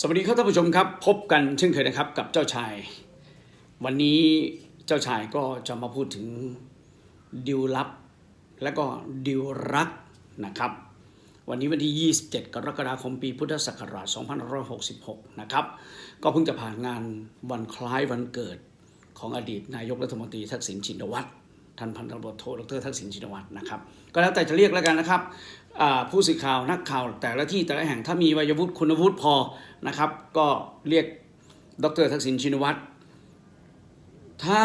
สวัสดีครับท่านผู้ชมครับ พบกันเช่นเคยนะครับกับเจ้าชาย วันนี้เจ้าชายก็จะมาพูดถึงดิวลับ และก็ดิวรักนะครับ วันนี้วันที่ 27 กรกฎาคมปีพุทธศักราช 2566 นะครับ ก็เพิ่งจะผ่านงานวันคล้ายวันเกิดของอดีตนายกรัฐมนตรีทักษิณชินวัตร ท่านพันตำรวจโทดรทักษิณชินวัตรนะครับ ก็แล้วแต่จะเรียกแล้วกันนะครับผู้สื่อข่าวนักข่าวแต่ละที่แต่ละแห่งถ้ามีวัยวุฒิคุณวุฒิพอนะครับ ก็เรียกดรทักษิณชินวัตรถ้า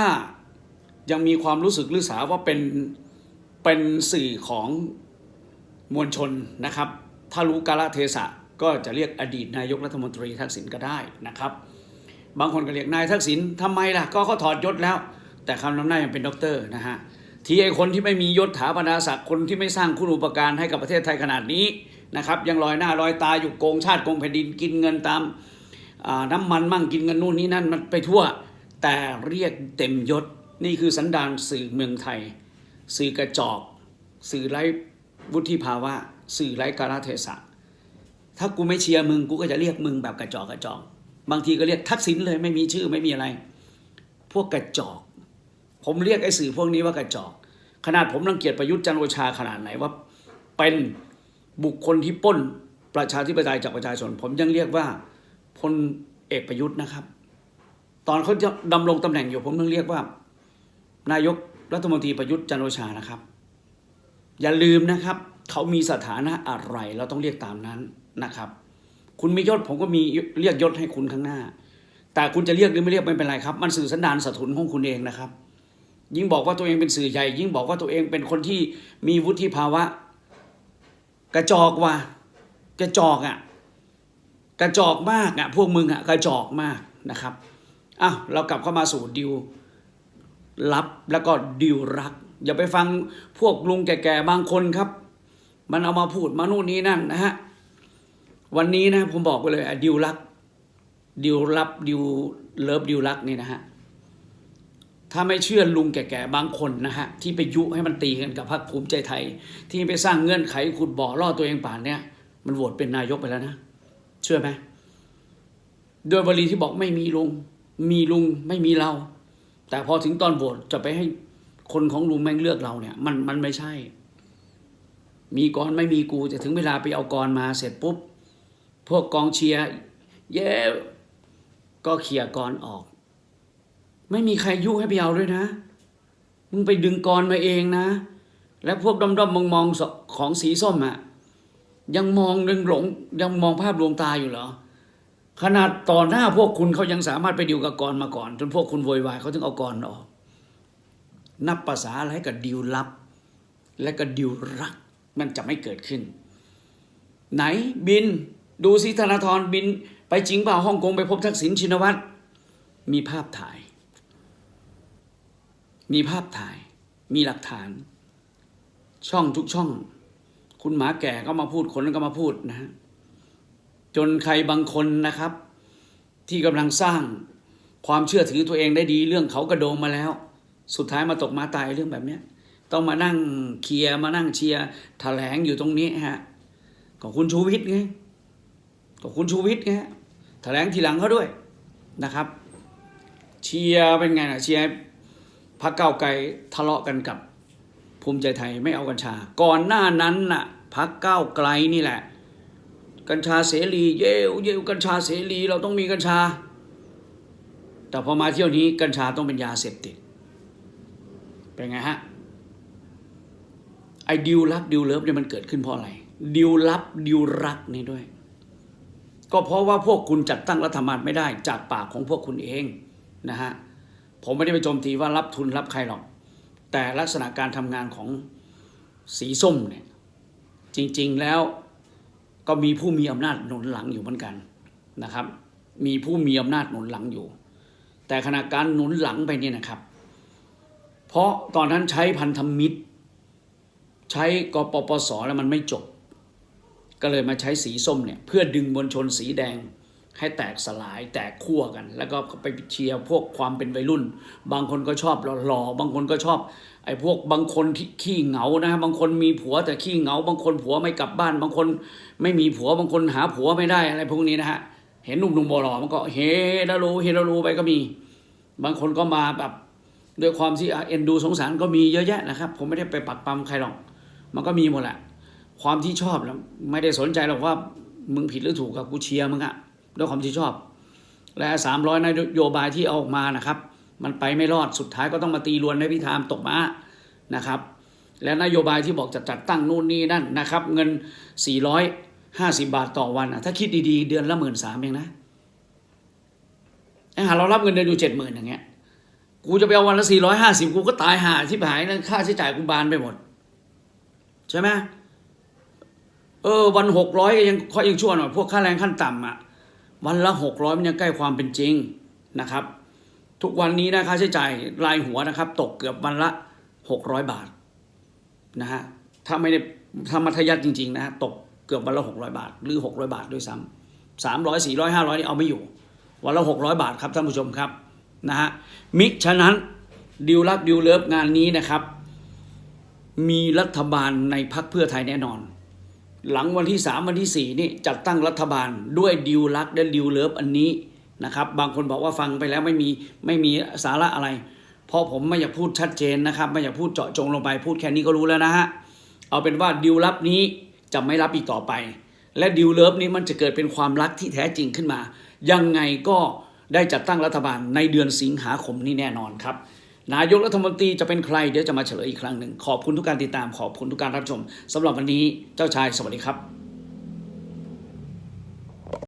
ยังมีความรู้สึกหรือสาว่าเป็นเป็นสื่อของมวลชนนะครับ ถ้ารู้กาลเทศะก็จะเรียกอดีตนายกรัฐมนตรีทักษิณก็ได้นะครับ บางคนก็เรียกนายทักษิณทำไมล่ะ ก็เขาถอดยศแล้ว แต่คำนำหน้ายังเป็นด็อกเตอร์นะฮะที่ไอคนที่ไม่มียศถาบรรดาศักดิ์คนที่ไม่สร้างคุณูปการให้กับประเทศไทยขนาดนี้นะครับยังลอยหน้าลอยตาอยู่โกงชาติโกงแผ่นดินกินเงินตามน้ำมันมั่งกินเงินนู่นนี่นั่นมันไปทั่ว แต่เรียกเต็มยศนี่คือสันดานสื่อเมืองไทย สื่อกระจอก สื่อไร้วุฒิภาวะ สื่อไร้กาลเทศะ ถ้ากูไม่เชียร์มึงกูก็จะเรียกมึงแบบกระจอกกระจอก บางทีก็เรียกทักษิณเลยไม่มีชื่อไม่มีอะไร พวกกระจอก ผมเรียกไอ้สื่อพวกนี้ว่ากระจอก ขนาดผมรังเกียจประยุทธ์จันโอชาขนาดไหนว่าเป็นบุคคลที่ป้นประชาธิปไตยจากประชาชน ผมยังเรียกว่าพลเอกประยุทธ์นะครับ ตอนเขาจะดำรงตำแหน่งอยู่ผมยังเรียกว่า นายกรัฐมนตรีประยุทธ์จันโอชานะครับ อย่าลืมนะครับ เขามีสถานะอะไร เราต้องเรียกตามนั้นนะครับ คุณมียศผมก็มีเรียกยศให้คุณข้างหน้า แต่คุณจะเรียกหรือไม่เรียกไม่เป็นไรครับ มันสื่อสันดานสะทุนของคุณเองนะครับ ยิ่งบอกว่าตัวเองเป็นสื่อใหญ่ ยิ่งบอกว่าตัวเองเป็นคนที่มีวุฒิภาวะ กระจอกว่ะกระจอกอะกระจอกมากอะพวกมึงอะกระจอกมากนะครับอ้าวเรากลับเข้ามาสู่ดิวลับแล้วก็ดิวรัก อย่าไปฟังพวกลุงแก่ๆบางคนครับ มันเอามาพูดมานู่นนี่นั่นนะฮะวันนี้นะผมบอกไปเลยอะดิวรักดิวลับดิวเลิฟดิวรักนี่นะฮะ ถ้าไม่เชื่อลุงแก่ๆบางคนนะฮะ ที่ไปยุให้มันตีกันกับพรรคภูมิใจไทย ที่ไปสร้างเงื่อนไขขุดบ่อล่อตัวเองป่านเนี้ยมันโหวตเป็นนายกไปแล้วนะ เชื่อไหมโดยวลีที่บอกไม่มีลุง มีลุงไม่มีเรา แต่พอถึงตอนโหวตจะไปให้คนของลุงแม่งเลือกเราเนี่ย มันมันไม่ใช่ มีกรไม่มีกูจะถึงเวลาไปเอากรมาเสร็จปุ๊บ พวกกองเชียร์เย้ก็เขี่ยกรออก ไม่มีใครยุให้ไปเอาด้วยนะ มึงไปดึงกรมาเองนะ และพวกดอมดอมมองมองๆของสีส้มอะยังมองยังหลงยังมองภาพลวงตาอยู่เหรอ ขนาดต่อหน้าพวกคุณเขายังสามารถไปดิวกับกรมาก่อน จนพวกคุณโวยวายเขาถึงเอากรออก นับภาษาอะไรกับดิวลับ และก็ดิวรัก มันจะไม่เกิดขึ้น ไหนบินดูสิธนาธรบิน ไปจริงเปล่าฮ่องกงไปพบทักษิณชินวัตรมีภาพถ่าย มีภาพถ่าย มีหลักฐาน ช่องทุกช่อง คุณหมาแก่ก็มาพูดคนก็มาพูดนะฮะจนใครบางคนนะครับ ที่กำลังสร้างความเชื่อถือตัวเองได้ดีเรื่องเขากระโดงมาแล้ว สุดท้ายมาตกมาตายเรื่องแบบนี้ต้องมานั่งเคลียร์มานั่งเชียร์แถลงอยู่ตรงนี้ฮะก็คุณชูวิทย์ไงก็คุณชูวิทย์ไงแถลงทีหลังเขาด้วยนะครับ เชียร์เป็นไงนะเชียร์ พรรคเก้าไกลทะเลาะกันกับภูมิใจไทยไม่เอากัญชา ก่อนหน้านั้นน่ะพรรคก้าไกลนี่แหละ กัญชาเสรีเย้วเย้วกัญชาเสรีเราต้องมีกัญชา แต่พอมาเที่ยวนี้กัญชาต้องเป็นยาเสพติด เป็นไงฮะไอ้ดิวลับดิวเลิฟเนี่ยมันเกิดขึ้นเพราะอะไรดิวลับดิวรักนี่ด้วย ก็เพราะว่าพวกคุณจัดตั้งรัฐบาลไม่ได้จากปากของพวกคุณเองนะฮะ ผมไม่ได้ไปโจมตีว่ารับทุนรับใครหรอก แต่ลักษณะการทำงานของสีส้มเนี่ยจริงๆแล้วก็มีผู้มีอำนาจหนุนหลังอยู่เหมือนกันนะครับ มีผู้มีอำนาจหนุนหลังอยู่ แต่ขณะการหนุนหลังไปเนี่ยนะครับ เพราะตอนนั้นใช้พันธมิตร ใช้กปปสแล้วมันไม่จบ ก็เลยมาใช้สีส้มเนี่ยเพื่อดึงมวลชนสีแดง ให้แตกสลายแตกขั้วกัน แล้วก็ไปเชียร์พวกความเป็นวัยรุ่น บางคนก็ชอบหล่อๆบางคนก็ชอบไอ้พวกบางคนที่ขี้เหงานะบางคนมีผัวแต่ขี้เหงา บางคนผัวไม่กลับบ้าน บางคนไม่มีผัวบางคนหาผัวไม่ได้อะไรพวกนี้นะฮะเห็นหนุ่มๆบอหล่อมันก็เฮดารูเฮดารูไปก็มี บางคนก็มาแบบด้วยความที่เอ็นดูสงสารก็มีเยอะแยะนะครับ ผมไม่ได้ไปปักปั๊มใครหรอก มันก็มีหมดแหละความที่ชอบแล้วไม่ได้สนใจหรอกว่ามึงผิดหรือถูกกับกูเชียร์มึงอะ ด้วยความที่ชอบ และสามร้อยนโยบายที่เอาออกมานะครับ มันไปไม่รอดสุดท้ายก็ต้องมาตีรวนให้พิธามตกมานะครับ และนโยบายที่บอกจะจัดตั้งนู่นนี่นั่นนะครับ เงิน 450 บาทต่อวันอะถ้าคิดดีๆ เดือนละหมื่นสามเองนะไอ้หาเรารับเงินเดือนอยู่เจ็ดหมื่นอย่างเงี้ยกูจะไปเอาวันละ450กูก็ตายหาที่หายแล้วค่าใช้จ่ายกูบานไปหมด ใช่ไหมเออวันหกร้อยยังค่อยยังชั่วหน่อยพวกค่าแรงขั้นต่ำอะ วันละหกร้อยมันยังใกล้ความเป็นจริงนะครับ ทุกวันนี้นะค่าใช้จ่ายรายหัวนะครับ ตกเกือบวันละหกร้อยบาทนะฮะถ้าไม่ได้ถ้ามัธยัติจริงๆนะตกเกือบวันละหกร้อยบาท หรือหกร้อยบาทด้วยซ้ำสามร้อยสี่ร้อยห้าร้อยนี่เอาไม่อยู่ วันละหกร้อยบาทครับท่านผู้ชมครับนะฮะมิฉะนั้นดิวรักดิวเลิฟงานนี้นะครับ มีรัฐบาลในพักเพื่อไทยแน่นอน หลังวันที่ 3 วันที่ 4 นี่จัดตั้งรัฐบาลด้วยดิวรักและดิวเลิฟอันนี้นะครับ บางคนบอกว่าฟังไปแล้วไม่มีไม่มีสาระอะไร เพราะผมไม่อยากพูดชัดเจนนะครับ ไม่อยากพูดเจาะจงลงไปพูดแค่นี้ก็รู้แล้วนะฮะเอาเป็นว่าดิวลับนี้จะไม่รับอีกต่อไป และดิวเลิฟนี้มันจะเกิดเป็นความรักที่แท้จริงขึ้นมา ยังไงก็ได้จัดตั้งรัฐบาลในเดือนสิงหาคมนี้แน่นอนครับ นายกรัฐมนตรีจะเป็นใครเดี๋ยวจะมาเฉลยอีกครั้งหนึ่งขอบคุณทุกการติดตามขอบคุณทุกการรับชมสำหรับวันนี้เจ้าชายสวัสดีครับ